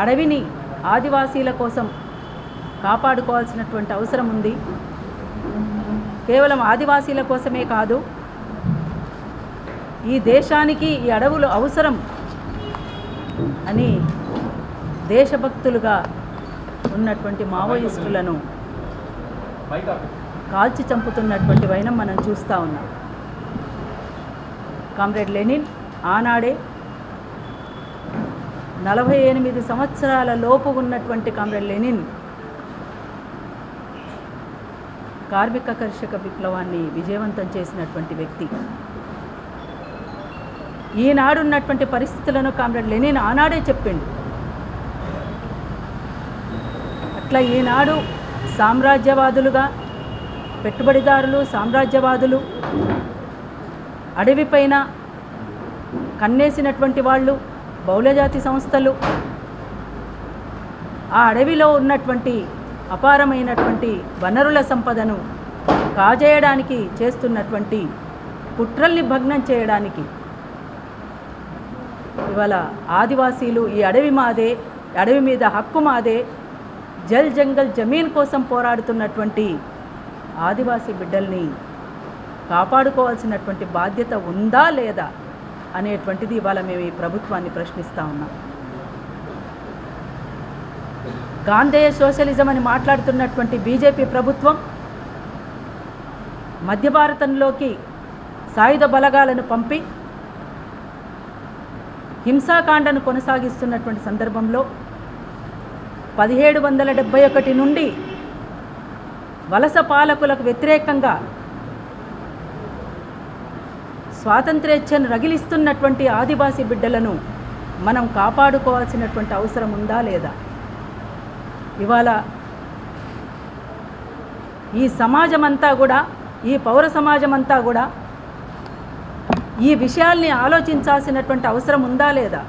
అడవిని ఆదివాసీల కోసం కాపాడుకోవాల్సినటువంటి అవసరం ఉంది. కేవలం ఆదివాసీల కోసమే కాదు ఈ దేశానికి ఈ అడవులు అవసరం అని దేశభక్తులుగా ఉన్నటువంటి మావోయిస్టులను కాల్చి చంపుతున్నటువంటి వైనం మనం చూస్తూ ఉన్నాం. కామ్రేడ్ లెనిన్ ఆనాడే నలభై ఎనిమిది సంవత్సరాల లోపు ఉన్నటువంటి కామ్రేడ్ లెనిన్ కార్మిక కర్షక విప్లవాన్ని విజయవంతం చేసినటువంటి వ్యక్తి. ఈనాడున్నటువంటి పరిస్థితులను కామ్రేడ్ లెనిన్ ఆనాడే చెప్పిండు. అట్లా ఈనాడు సామ్రాజ్యవాదులుగా పెట్టుబడిదారులు సామ్రాజ్యవాదులు అడవిపైన కన్నేసినటువంటి వాళ్ళు బహుళజాతి సంస్థలు. ఆ అడవిలో ఉన్నటువంటి అపారమైనటువంటి వనరుల సంపదను కాజేయడానికి చేస్తున్నటువంటి కుట్రల్ని భగ్నం చేయడానికి ఇవాళ ఆదివాసీలు ఈ అడవి మాదే అడవి మీద హక్కు మాదే జల్ జంగల్ జమీన్ కోసం పోరాడుతున్నటువంటి ఆదివాసీ బిడ్డల్ని కాపాడుకోవాల్సినటువంటి బాధ్యత ఉందా లేదా? అనేటువంటిది ఇవాళ మేము ఈ ప్రభుత్వాన్ని ప్రశ్నిస్తూ ఉన్నాం. గాంధేయ సోషలిజం అని మాట్లాడుతున్నటువంటి బీజేపీ ప్రభుత్వం మధ్య భారతంలోకి సాయుధ బలగాలను పంపి హింసాకాండను కొనసాగిస్తున్నటువంటి సందర్భంలో పదిహేడు వందల డెబ్బై ఒకటి నుండి వలస పాలకులకు వ్యతిరేకంగా స్వాతంత్ర్యేచ్ఛను రగిలిస్తున్నటువంటి ఆదివాసీ బిడ్డలను మనం కాపాడుకోవాల్సినటువంటి అవసరం ఉందా లేదా? ఇవాళ ఈ సమాజం అంతా కూడా ఈ పౌర సమాజం అంతా కూడా ఈ విషయాల్ని ఆలోచించాల్సినటువంటి అవసరం ఉందా లేదా?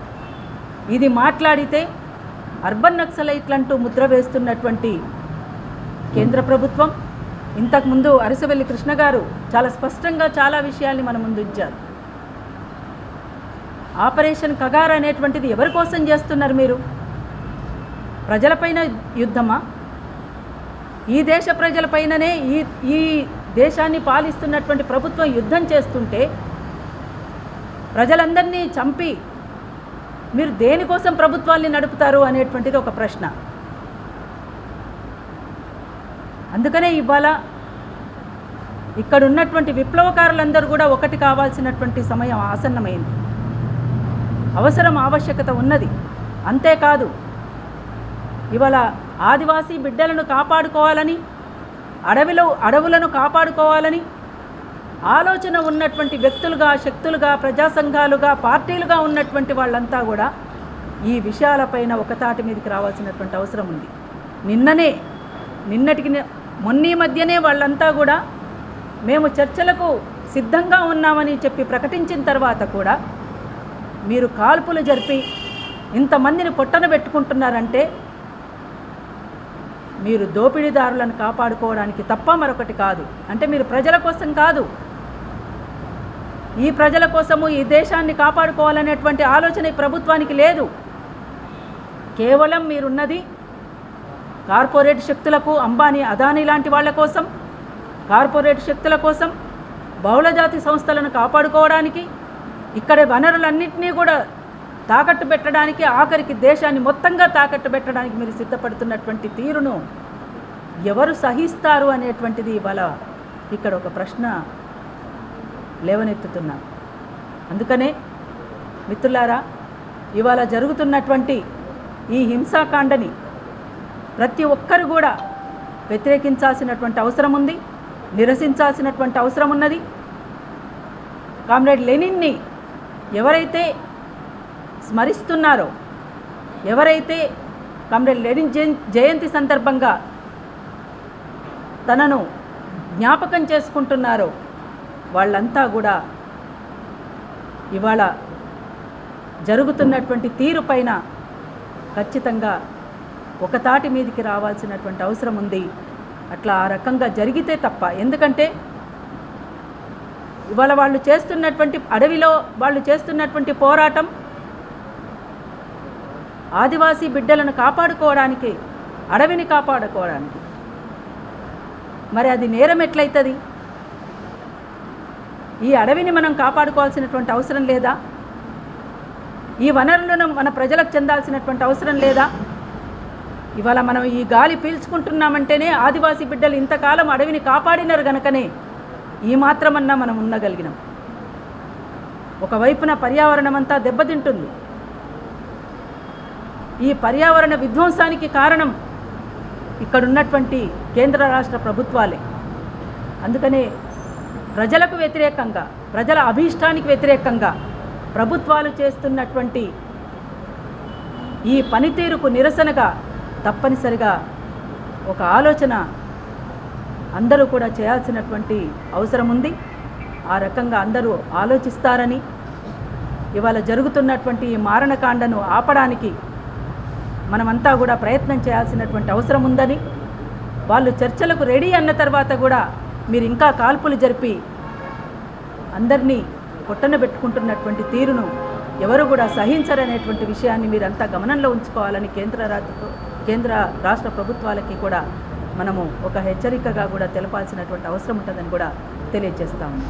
ఇది మాట్లాడితే అర్బన్ నక్సలైట్లంటూ ముద్ర వేస్తున్నటువంటి కేంద్ర ప్రభుత్వం ఇంతకుముందు అరసవెల్లి కృష్ణ గారు చాలా స్పష్టంగా చాలా విషయాల్ని మన ముందు ఉంచారు ఆపరేషన్ కగార్ అనేటువంటిది ఎవరి కోసం చేస్తున్నారు మీరు? ప్రజలపైన యుద్ధమా? ఈ దేశ ప్రజలపైననే ఈ ఈ దేశాన్ని పాలిస్తున్నటువంటి ప్రభుత్వం యుద్ధం చేస్తుంటే ప్రజలందరినీ చంపి మీరు దేనికోసం ప్రభుత్వాన్ని నడుపుతారు అనేటువంటిది ఒక ప్రశ్న. అందుకనే ఇవాళ ఇక్కడ ఉన్నటువంటి విప్లవకారులందరూ కూడా ఒకటి కావాల్సినటువంటి సమయం ఆసన్నమైంది. అవసరం ఆవశ్యకత ఉన్నది. అంతేకాదు ఇవాళ ఆదివాసీ బిడ్డలను కాపాడుకోవాలని అడవిలో అడవులను కాపాడుకోవాలని ఆలోచన ఉన్నటువంటి వ్యక్తులుగా శక్తులుగా ప్రజా సంఘాలుగా పార్టీలుగా ఉన్నటువంటి వాళ్ళంతా కూడా ఈ విషయాలపైన ఒకతాటి మీదకి రావాల్సినటువంటి అవసరం ఉంది. నిన్ననే నిన్నటికి మొన్న మొన్నీ మధ్యనే వాళ్ళంతా కూడా మేము చర్చలకు సిద్ధంగా ఉన్నామని చెప్పి ప్రకటించిన తర్వాత కూడా మీరు కాల్పులు జరిపి ఇంతమందిని పొట్టన పెట్టుకుంటున్నారంటే మీరు దోపిడీదారులను కాపాడుకోవడానికి తప్ప మరొకటి కాదు. అంటే మీరు ప్రజల కోసం కాదు. ఈ ప్రజల కోసము ఈ దేశాన్ని కాపాడుకోవాలనేటువంటి ఆలోచన ఈ ప్రభుత్వానికి లేదు. కేవలం మీరున్నది కార్పొరేట్ శక్తులకు అంబానీ అదానీ లాంటి వాళ్ళ కోసం కార్పొరేట్ శక్తుల కోసం బహుళజాతి సంస్థలను కాపాడుకోవడానికి ఇక్కడ వనరులన్నింటినీ కూడా తాకట్టు పెట్టడానికి ఆఖరికి దేశాన్ని మొత్తంగా తాకట్టు పెట్టడానికి మీరు సిద్ధపడుతున్నటువంటి తీరును ఎవరు సహిస్తారు అనేటువంటిది ఇవాళ ఇక్కడ ఒక ప్రశ్న లేవనెత్తుతున్నా. అందుకనే మిత్రులారా ఇవాళ జరుగుతున్నటువంటి ఈ హింసాకాండని ప్రతి ఒక్కరు కూడా వ్యతిరేకించాల్సినటువంటి అవసరం ఉంది నిరసించాల్సినటువంటి అవసరం ఉన్నది. కామ్రేడ్ లెనిన్ని ఎవరైతే స్మరిస్తున్నారో ఎవరైతే కామ్రేడ్ లెనిన్ జయంతి సందర్భంగా తనను జ్ఞాపకం చేసుకుంటున్నారో వాళ్ళంతా కూడా ఇవాళ జరుగుతున్నటువంటి తీరు పైన ఖచ్చితంగా ఒక తాటి రావాల్సినటువంటి అవసరం ఉంది. అట్లా ఆ రకంగా జరిగితే తప్ప ఎందుకంటే ఇవాళ వాళ్ళు చేస్తున్నటువంటి అడవిలో వాళ్ళు చేస్తున్నటువంటి పోరాటం ఆదివాసీ బిడ్డలను కాపాడుకోవడానికి అడవిని కాపాడుకోవడానికి. మరి అది నేరం ఎట్లయితుంది? ఈ అడవిని మనం కాపాడుకోవాల్సినటువంటి అవసరం లేదా? ఈ వనరులను మన ప్రజలకు చెందాల్సినటువంటి అవసరం లేదా? ఇవాళ మనం ఈ గాలి పీల్చుకుంటున్నామంటేనే ఆదివాసీ బిడ్డలు ఇంతకాలం అడవిని కాపాడినారు గనకనే. ఈ మాత్రమన్నా మనం ఉండగలిగినాం. ఒకవైపున పర్యావరణం అంతా దెబ్బతింటుంది. ఈ పర్యావరణ విధ్వంసానికి కారణం ఇక్కడున్నటువంటి కేంద్ర రాష్ట్ర ప్రభుత్వాలే. అందుకనే ప్రజలకు వ్యతిరేకంగా ప్రజల అభీష్టానికి వ్యతిరేకంగా ప్రభుత్వాలు చేస్తున్నటువంటి ఈ పనితీరుకు నిరసనగా తప్పనిసరిగా ఒక ఆలోచన అందరూ కూడా చేయాల్సినటువంటి అవసరం ఉంది. ఆ రకంగా అందరూ ఆలోచిస్తారని ఇవాళ జరుగుతున్నటువంటి ఈ మారణకాండను ఆపడానికి మనమంతా కూడా ప్రయత్నం చేయాల్సినటువంటి అవసరం ఉందని వాళ్ళు చర్చలకు రెడీ అన్న తర్వాత కూడా మీరు ఇంకా కాల్పులు జరిపి అందరినీ పొట్టన పెట్టుకుంటున్నటువంటి తీరును ఎవరు కూడా సహించరనేటువంటి విషయాన్ని మీరంతా గమనంలో ఉంచుకోవాలని కేంద్ర రాష్ట్ర కేంద్ర రాష్ట్ర ప్రభుత్వాలకి కూడా మనము ఒక హెచ్చరికగా కూడా తెలపాల్సినటువంటి అవసరం ఉంటుందని కూడా తెలియజేస్తాము